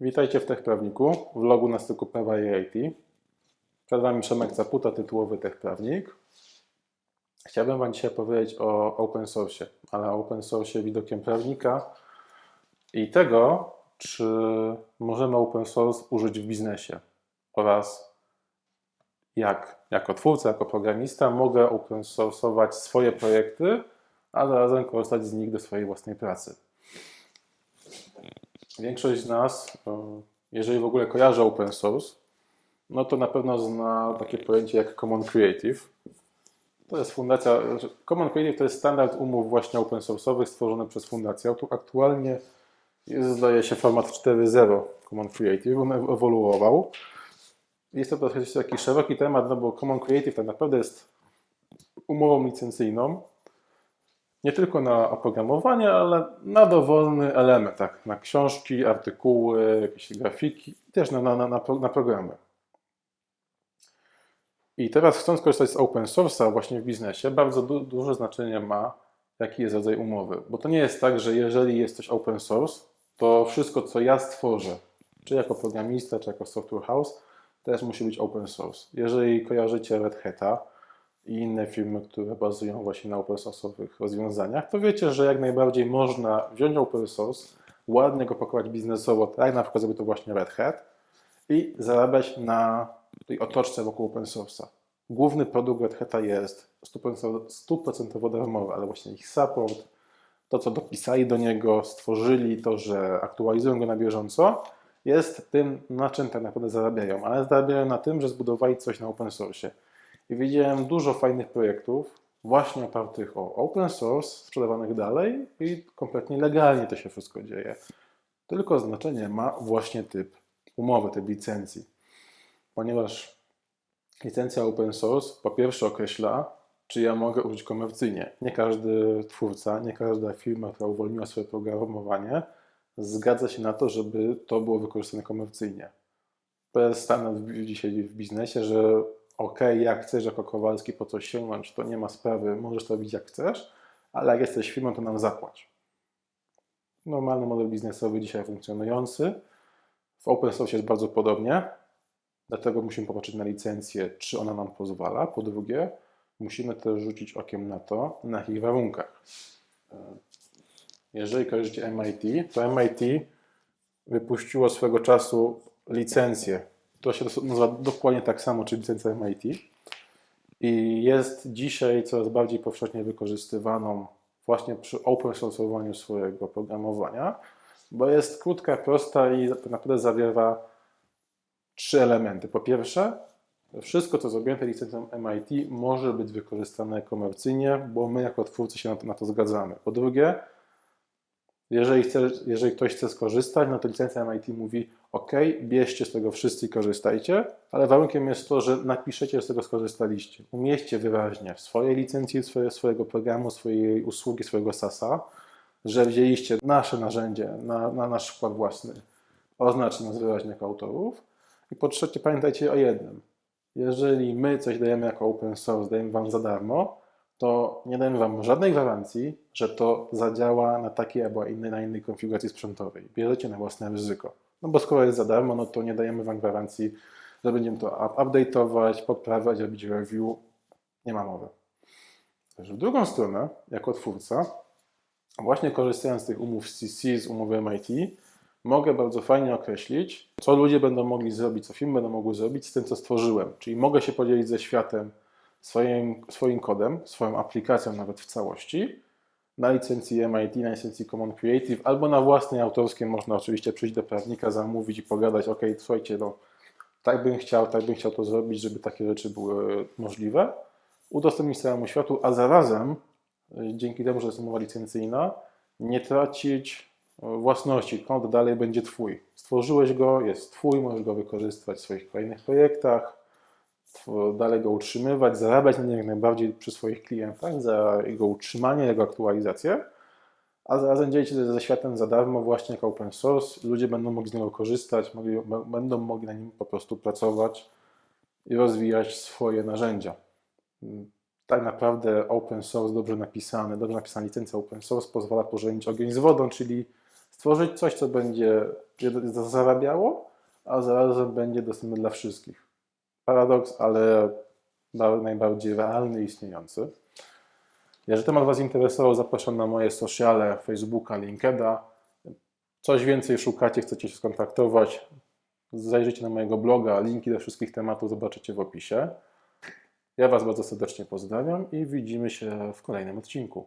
Witajcie w TechPrawniku, vlogu na styku prawa i IT. Przed Wami Przemek Caputa, tytułowy TechPrawnik. Chciałbym Wam dzisiaj powiedzieć o open source, ale open source widokiem prawnika i tego, czy możemy open source użyć w biznesie oraz jak jako twórca, jako programista mogę open source'ować swoje projekty, a zarazem korzystać z nich do swojej własnej pracy. Większość z nas, jeżeli w ogóle kojarzy open source, no to na pewno zna takie pojęcie jak Common Creative. To jest fundacja, Common Creative to jest standard umów właśnie open source'owych stworzony przez fundację. Tu aktualnie jest, zdaje się, format 4.0 Common Creative, on ewoluował. Jest to taki szeroki temat, no bo Common Creative tak naprawdę jest umową licencyjną, nie tylko na oprogramowanie, ale na dowolny element, tak, na książki, artykuły, jakieś grafiki, też na, na, na, na pro- na programy. I teraz chcąc korzystać z open source'a właśnie w biznesie, bardzo du duże znaczenie ma, jaki jest rodzaj umowy. Bo to nie jest tak, że jeżeli jest coś open source, to wszystko, co ja stworzę, czy jako programista, czy jako software house, też musi być open source. Jeżeli kojarzycie Red Hat'a, i inne firmy, które bazują właśnie na open source'owych rozwiązaniach, to wiecie, że jak najbardziej można wziąć open source, ładnie go pakować biznesowo, tak na przykład zrobił to właśnie Red Hat i zarabiać na tej otoczce wokół open source'a. Główny produkt Red Hat'a jest 100%, 100% darmowy, ale właśnie ich support, to co dopisali do niego, stworzyli, to, że aktualizują go na bieżąco, jest tym, na czym tak naprawdę zarabiają. Ale zarabiają na tym, że zbudowali coś na open source. I widziałem dużo fajnych projektów, właśnie opartych o open source, sprzedawanych dalej i kompletnie legalnie to się wszystko dzieje. Tylko znaczenie ma właśnie typ umowy, typ licencji. Ponieważ licencja open source po pierwsze określa, czy ja mogę użyć komercyjnie. Nie każdy twórca, nie każda firma, która uwolniła swoje programowanie, zgadza się na to, żeby to było wykorzystane komercyjnie. To jest standard dzisiaj w biznesie, że ok, jak chcesz jako Kowalski po coś sięgnąć, to nie ma sprawy, możesz to robić jak chcesz, ale jak jesteś firmą, to nam zapłać. Normalny model biznesowy dzisiaj funkcjonujący. W open source jest bardzo podobnie, dlatego musimy popatrzeć na licencję, czy ona nam pozwala. Po drugie, musimy też rzucić okiem na to, na jakich warunkach. Jeżeli kojarzycie MIT, to MIT wypuściło swego czasu licencję. To się nazywa dokładnie tak samo, czyli licencja MIT. I jest dzisiaj coraz bardziej powszechnie wykorzystywaną właśnie przy open source'owaniu swojego programowania, bo jest krótka, prosta i tak naprawdę zawiera trzy elementy. Po pierwsze, wszystko, co zrobione licencją MIT, może być wykorzystane komercyjnie, bo my jako twórcy się na to, na to zgadzamy. Po drugie, jeżeli, chce, jeżeli ktoś chce skorzystać, no to licencja MIT mówi: OK, bierzcie z tego wszyscy i korzystajcie, ale warunkiem jest to, że napiszecie, że z tego skorzystaliście. Umieście wyraźnie w swojej licencji, swoje, swojego programu, swojej usługi, swojego SASa, że wzięliście nasze narzędzie na, na nasz wkład własny. Oznacz nas wyraźnie jako autorów. I po trzecie, pamiętajcie o jednym. Jeżeli my coś dajemy jako open source, dajemy Wam za darmo, to nie dajemy Wam żadnej gwarancji, że to zadziała na takiej albo innej, na innej konfiguracji sprzętowej. Bierzecie na własne ryzyko. No bo skoro jest za darmo, no to nie dajemy Wam gwarancji, że będziemy to up- update'ować, poprawiać, robić review. Nie ma mowy. Też w drugą stronę, jako twórca, właśnie korzystając z tych umów CC, z umowy MIT, mogę bardzo fajnie określić, co ludzie będą mogli zrobić, co firmy będą mogły zrobić z tym, co stworzyłem. Czyli mogę się podzielić ze światem swoim, swoim kodem, swoją aplikacją nawet w całości, na licencji MIT, na licencji Common Creative, albo na własnej autorskie można oczywiście przyjść do prawnika, zamówić i pogadać, ok, słuchajcie, no tak bym chciał, tak bym chciał to zrobić, żeby takie rzeczy były możliwe, udostępnić całemu światu, a zarazem y, dzięki temu, że jest umowa licencyjna, nie tracić y, własności. Kod dalej będzie Twój. Stworzyłeś go, jest Twój, możesz go wykorzystywać w swoich kolejnych projektach, dalej go utrzymywać, zarabiać na nim jak najbardziej przy swoich klientach za jego utrzymanie, jego aktualizację, a zarazem dzielić się ze światem za darmo właśnie jako open source. Ludzie będą mogli z niego korzystać, mogli, będą mogli na nim po prostu pracować i rozwijać swoje narzędzia. Mm, Tak naprawdę open source dobrze napisany, dobrze napisana licencja open source pozwala pożenić ogień z wodą, czyli stworzyć coś, co będzie zarabiało, a zarazem będzie dostępne dla wszystkich. Paradoks, ale ba- najbardziej realny i istniejący. Jeżeli temat Was interesował, zapraszam na moje sociale, Facebooka, LinkedIna. Coś więcej szukacie, chcecie się skontaktować, zajrzyjcie na mojego bloga, linki do wszystkich tematów zobaczycie w opisie. Ja Was bardzo serdecznie pozdrawiam i widzimy się w kolejnym odcinku.